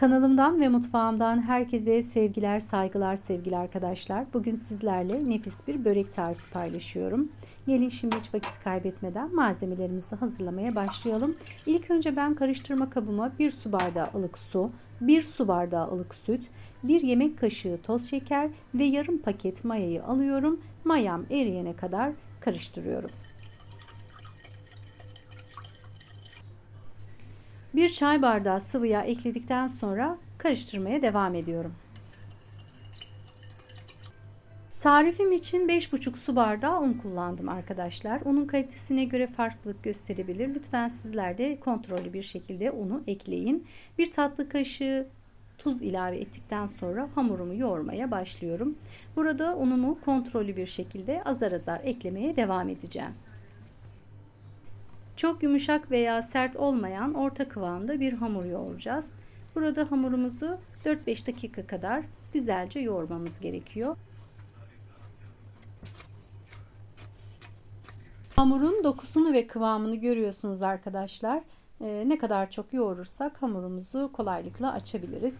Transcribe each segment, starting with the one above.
Kanalımdan ve mutfağımdan herkese sevgiler, saygılar sevgili arkadaşlar. Bugün sizlerle nefis bir börek tarifi paylaşıyorum. Gelin şimdi hiç vakit kaybetmeden malzemelerimizi hazırlamaya başlayalım. İlk önce ben karıştırma kabıma 1 su bardağı ılık su, 1 su bardağı ılık süt, 1 yemek kaşığı toz şeker ve yarım paket mayayı alıyorum. Mayam eriyene kadar karıştırıyorum. Bir çay bardağı sıvı yağ ekledikten sonra karıştırmaya devam ediyorum. Tarifim için 5,5 su bardağı un kullandım arkadaşlar. Unun kalitesine göre farklılık gösterebilir. Lütfen sizler de kontrollü bir şekilde unu ekleyin. Bir tatlı kaşığı tuz ilave ettikten sonra hamurumu yoğurmaya başlıyorum. Burada unumu kontrollü bir şekilde azar azar eklemeye devam edeceğim. Çok yumuşak veya sert olmayan orta kıvamda bir hamur yoğuracağız. Burada hamurumuzu 4-5 dakika kadar güzelce yoğurmamız gerekiyor. Hamurun dokusunu ve kıvamını görüyorsunuz arkadaşlar. Ee, ne kadar çok yoğurursak hamurumuzu kolaylıkla açabiliriz.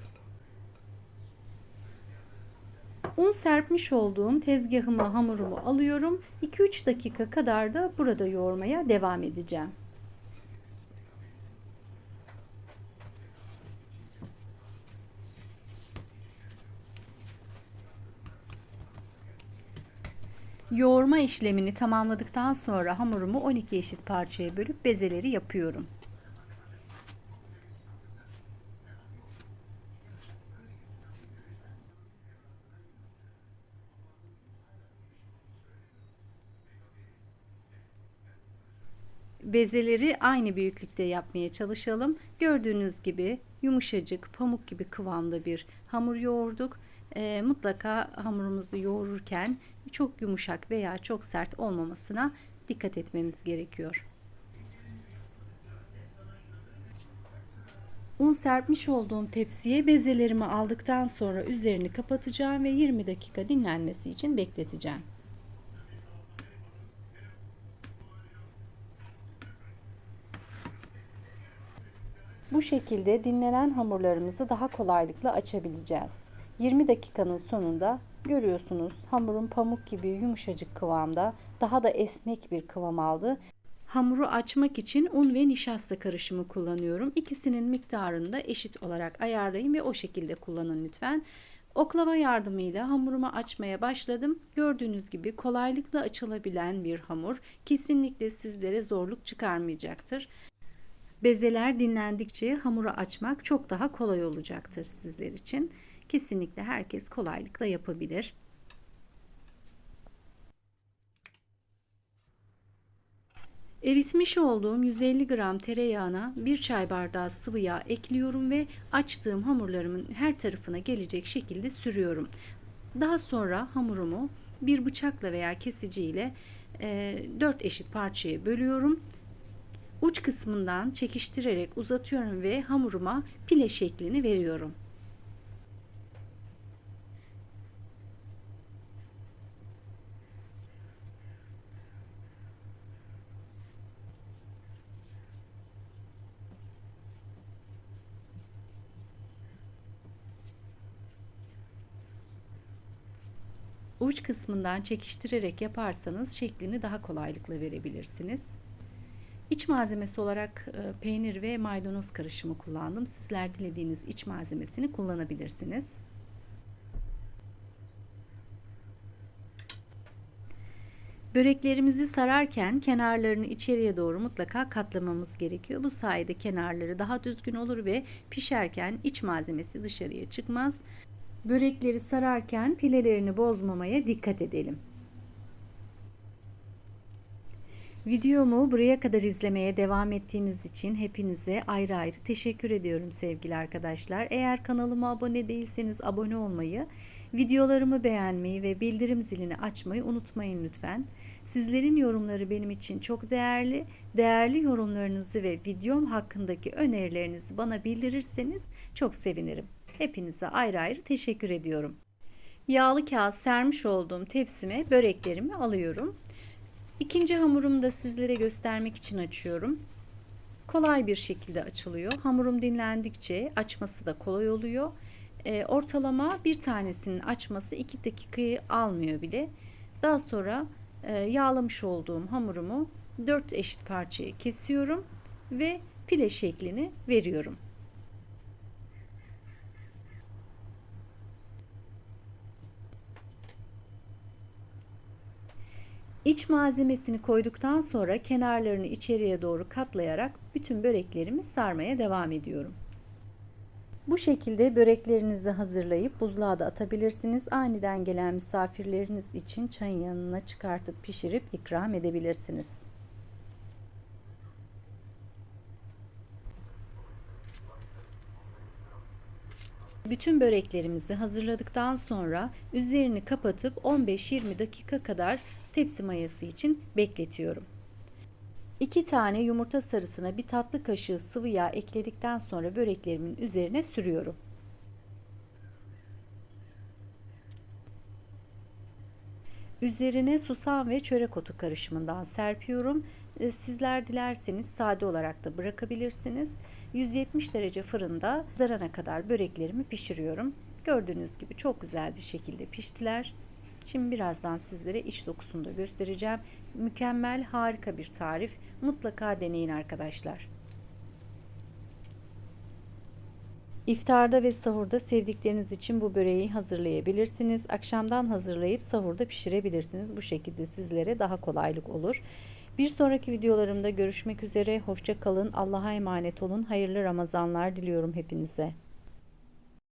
Un serpmiş olduğum tezgahıma hamurumu alıyorum. 2-3 dakika kadar da burada yoğurmaya devam edeceğim. Yoğurma işlemini tamamladıktan sonra hamurumu 12 eşit parçaya bölüp bezeleri yapıyorum. Bezeleri aynı büyüklükte yapmaya çalışalım. Gördüğünüz gibi yumuşacık, pamuk gibi kıvamda bir hamur yoğurduk. E, mutlaka hamurumuzu yoğururken çok yumuşak veya çok sert olmamasına dikkat etmemiz gerekiyor. Un serpmiş olduğum tepsiye bezelerimi aldıktan sonra üzerini kapatacağım ve 20 dakika dinlenmesi için bekleteceğim. Bu şekilde dinlenen hamurlarımızı daha kolaylıkla açabileceğiz. 20 dakikanın sonunda görüyorsunuz hamurun pamuk gibi yumuşacık kıvamda daha da esnek bir kıvam aldı. Hamuru açmak için un ve nişasta karışımı kullanıyorum. İkisinin miktarını da eşit olarak ayarlayın ve o şekilde kullanın lütfen. Oklava yardımıyla hamurumu açmaya başladım. Gördüğünüz gibi kolaylıkla açılabilen bir hamur. Kesinlikle sizlere zorluk çıkarmayacaktır. Bezeler dinlendikçe hamuru açmak çok daha kolay olacaktır sizler için. Kesinlikle herkes kolaylıkla yapabilir. Eritmiş olduğum 150 gram tereyağına bir çay bardağı sıvı yağ ekliyorum ve açtığım hamurlarımın her tarafına gelecek şekilde sürüyorum. Daha sonra hamurumu bir bıçakla veya kesiciyle e, 4 eşit parçaya bölüyorum uç kısmından çekiştirerek uzatıyorum ve hamuruma pile şeklini veriyorum. Uç kısmından çekiştirerek yaparsanız şeklini daha kolaylıkla verebilirsiniz. İç malzemesi olarak e, peynir ve maydanoz karışımı kullandım. Sizler dilediğiniz iç malzemesini kullanabilirsiniz. Böreklerimizi sararken kenarlarını içeriye doğru mutlaka katlamamız gerekiyor. Bu sayede kenarları daha düzgün olur ve pişerken iç malzemesi dışarıya çıkmaz. Börekleri sararken pilelerini bozmamaya dikkat edelim. Videomu buraya kadar izlemeye devam ettiğiniz için hepinize ayrı ayrı teşekkür ediyorum sevgili arkadaşlar. Eğer kanalıma abone değilseniz abone olmayı, videolarımı beğenmeyi ve bildirim zilini açmayı unutmayın lütfen. Sizlerin yorumları benim için çok değerli. Değerli yorumlarınızı ve videom hakkındaki önerilerinizi bana bildirirseniz çok sevinirim. Hepinize ayrı ayrı teşekkür ediyorum. Yağlı kağıt sermiş olduğum tepsime böreklerimi alıyorum. İkinci hamurumu da sizlere göstermek için açıyorum. kolay bir şekilde açılıyor. Hamurum dinlendikçe açması da kolay oluyor. E, ortalama bir tanesinin açması 2 dakikayı almıyor bile. Daha sonra e, yağlamış olduğum hamurumu 4 eşit parçaya kesiyorum ve pile şeklini veriyorum. İç malzemesini koyduktan sonra kenarlarını içeriye doğru katlayarak bütün böreklerimi sarmaya devam ediyorum. Bu şekilde böreklerinizi hazırlayıp buzluğa da atabilirsiniz. Aniden gelen misafirleriniz için çayın yanına çıkartıp pişirip ikram edebilirsiniz. Bütün böreklerimizi hazırladıktan sonra üzerini kapatıp 15-20 dakika kadar tepsi mayası için bekletiyorum. 2 tane yumurta sarısına bir tatlı kaşığı sıvı yağ ekledikten sonra böreklerimin üzerine sürüyorum. Üzerine susam ve çörek otu karışımından serpiyorum. E, Sizler dilerseniz sade olarak da bırakabilirsiniz. 170 derece fırında zarana kadar böreklerimi pişiriyorum. Gördüğünüz gibi çok güzel bir şekilde piştiler. Şimdi birazdan sizlere iç dokusunu da göstereceğim. Mükemmel, harika bir tarif. Mutlaka deneyin arkadaşlar. İftarda ve sahurda sevdikleriniz için bu böreği hazırlayabilirsiniz. Akşamdan hazırlayıp sahurda pişirebilirsiniz. Bu şekilde sizlere daha kolaylık olur. Bir sonraki videolarımda görüşmek üzere. Hoşça kalın. Allah'a emanet olun. Hayırlı Ramazanlar diliyorum hepinize.